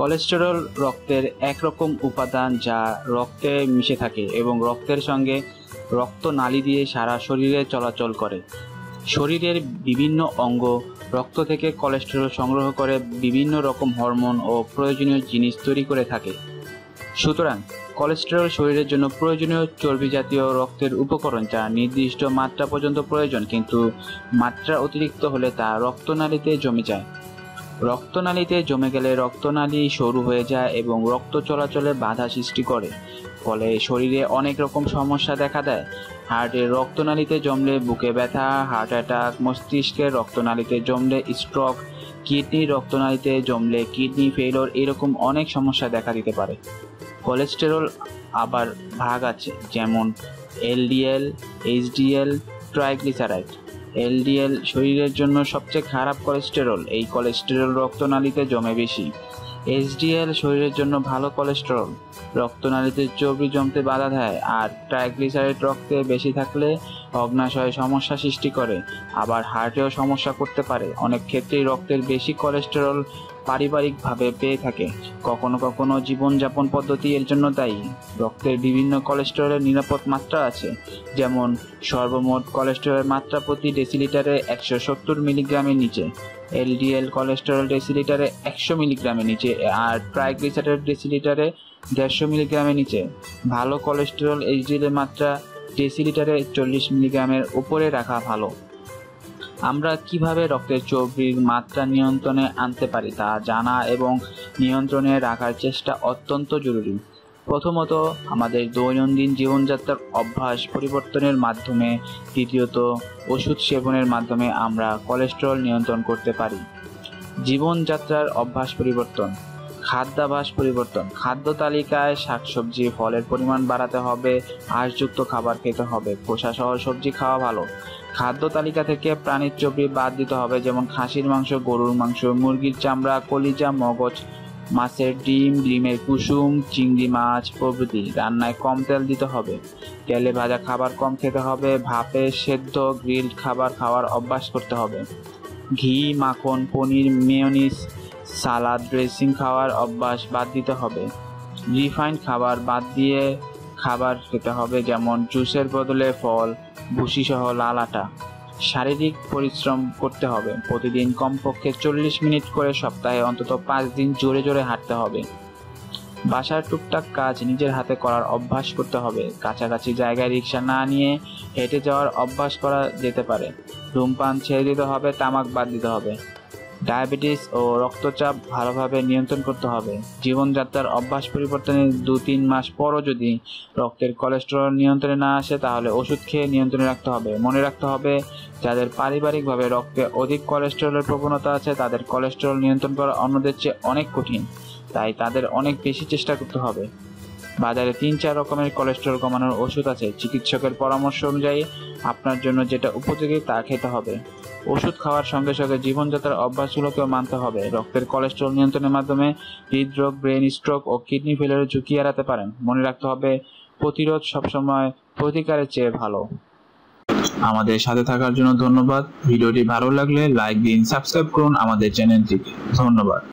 Cholesterol রক্তের একরকম উপাদান যা রক্তে মিশে থাকে এবং রক্তের সঙ্গে রক্তনালী দিয়ে সারা শরীরে চলাচল করে। শরীরের বিভিন্ন অঙ্গ রক্ত থেকে কোলেস্টেরল সংগ্রহ করে বিভিন্ন রকম হরমোন ও প্রয়োজনীয় জিনিস তৈরি করে থাকে। সুতরাং, কোলেস্টেরল শরীরের জন্য প্রয়োজনীয় চর্বি জাতীয় রক্তের উপকরণ যা নির্দিষ্ট মাত্রা পর্যন্ত প্রয়োজন, কিন্তু মাত্রা অতিরিক্ত হলে তা রক্তনালীতে জমে যায়। রক্তনালীতে জমে গেলে রক্তনালী সরু হয়ে যায় এবং রক্ত চলাচলে বাধা সৃষ্টি করে। ফলে শরীরে অনেক রকম সমস্যা দেখা দেয়। হার্টের রক্তনালীতে জমলে বুকে ব্যথা, হার্ট অ্যাটাক মস্তিষ্কের রক্তনালীতে জমলে স্ট্রোক কিডনির রক্তনালীতে জমলে কিডনি ফেলোর এরকম অনেক সমস্যা দেখা দিতে পারে। কোলেস্টেরল আবার ভাগ আছে, যেমন এলডিএল, এইচডিএল, ট্রাইগ্লিসারাইড। এলডিএল শরীরের জন্য সবচেয়ে খারাপ কোলেস্টেরল এই কোলেস্টেরল রক্তনালীতে জমে বেশি। এইচডিএল শরীরের জন্য ভালো কোলেস্টেরল রক্তনালীতে চর্বি জমতে বাধা দেয় আর ট্রাইগ্লিসারাইড রক্তে বেশি থাকলে অগ্নাশয়ে সমস্যা সৃষ্টি করে, আবার হার্টেও সমস্যা করতে পারে। অনেক ক্ষেত্রেই রক্তের বেশি কোলেস্টেরল পারিবারিকভাবে পেয়ে থাকে। কখনো কখনো জীবনযাপন পদ্ধতি এর জন্য দায়ী। রক্তের বিভিন্ন কোলেস্টেরলের নিরাপদ মাত্রা আছে। যেমন, সর্বমোট কোলেস্টেরলের মাত্রা প্রতি ডেসিলিটারে একশো সত্তর মিলিগ্রামের নিচে, এলডিএল কোলেস্টেরল ডেসিলিটারে একশো মিলিগ্রামের নিচে, আর ট্রাইগ্লিসারাইড ডেসিলিটারে দেড়শো মিলিগ্রামের নিচে। ভালো কোলেস্টেরল এইচডিএল এর মাত্রা ডেসিলিটারে চল্লিশ মিলিগ্রামের উপরে রাখা ভালো। আমরা কীভাবে রক্তের চর্বির মাত্রা নিয়ন্ত্রণে আনতে পারি তা জানা এবং নিয়ন্ত্রণে রাখার চেষ্টা অত্যন্ত জরুরি। প্রথমত, আমাদের দৈনন্দিন জীবনযাত্রার অভ্যাস পরিবর্তনের মাধ্যমে, দ্বিতীয়ত, ওষুধ সেবনের মাধ্যমে আমরা কোলেস্টেরল নিয়ন্ত্রণ করতে পারি। জীবনযাত্রার অভ্যাস পরিবর্তন। খাদ্যাভ্যাস পরিবর্তন। খাদ্য তালিকায় শাকসবজি, ফলের পরিমাণ বাড়াতে হবে, আঁশযুক্ত খাবার খেতে হবে, খোসা সহ সবজি খাওয়া ভালো। খাদ্য তালিকা থেকে প্রাণীর চর্বি বাদ দিতে হবে, যেমন খাসির মাংস, গরুর মাংস, মুরগির চামড়া, কলিজা, মগজ, মাছের ডিম, ডিমের কুসুম, চিংড়ি মাছ, প্রভৃতি। রান্নায় কম তেল দিতে হবে। তেলে ভাজা খাবার কম খেতে হবে, ভাপে সেদ্ধ গ্রিলড খাবার খাওয়ার অভ্যাস করতে হবে। ঘি, মাখন, পনির মেয়নিস সালাদ, ড্রেসিং খাওয়ার অভ্যাস বাদ দিতে হবে। রিফাইন্ড খাবার বাদ দিয়ে খাবার খেতে হবে, যেমন জুসের বদলে ফল ভুসি সহ লাল আটা। শারীরিক পরিশ্রম করতে হবে। প্রতিদিন কমপক্ষে চল্লিশ মিনিট করে সপ্তাহে অন্তত পাঁচ দিন জোরে জোরে হাঁটতে হবে। বাসার টুকটাক কাজ নিজের হাতে করার অভ্যাস করতে হবে। কাছাকাছি জায়গায় রিক্সা না নিয়ে হেঁটে যাওয়ার অভ্যাস করা যেতে পারে। ধূমপান ছেড়ে দিতে হবে, তামাক বাদ দিতে হবে। ডায়াবেটিস ও রক্তচাপ ভালোভাবে নিয়ন্ত্রণ করতে হবে। জীবনযাত্রার অভ্যাস পরিবর্তনের দু তিন মাস পরও যদি রক্তের কোলেস্টেরল নিয়ন্ত্রণে না আসে, তাহলে ওষুধ খেয়ে নিয়ন্ত্রণে রাখতে হবে। মনে রাখতে হবে, যাদের পারিবারিকভাবে রক্তে অধিক কোলেস্টেরলের প্রবণতা আছে, তাদের কোলেস্টেরল নিয়ন্ত্রণ করা অন্যদের চেয়ে অনেক কঠিন। তাই তাদের অনেক বেশি চেষ্টা করতে হবে। বাজারে তিন, চার রকমের কোলেস্টেরল কমানোর ওষুধ আছে। চিকিৎসকের পরামর্শ অনুযায়ী আপনার জন্য যেটা উপযোগী তা খেতে হবে। ওষুধ খাওয়ার সঙ্গে সঙ্গে জীবনযাত্রার অভ্যাসগুলোকেও মানতে হবে। রক্তের কোলেস্টেরল নিয়ন্ত্রণের মাধ্যমে হৃদরোগ ব্রেন স্ট্রোক ও কিডনি ফেলের ঝুঁকি এড়াতে পারেন। মনে রাখতে হবে, প্রতিরোধ সবসময় প্রতিকারের চেয়ে ভালো। আমাদের সাথে থাকার জন্য ধন্যবাদ। ভিডিওটি ভালো লাগলে লাইক দিন সাবস্ক্রাইব করুন আমাদের চ্যানেলটিকে ধন্যবাদ।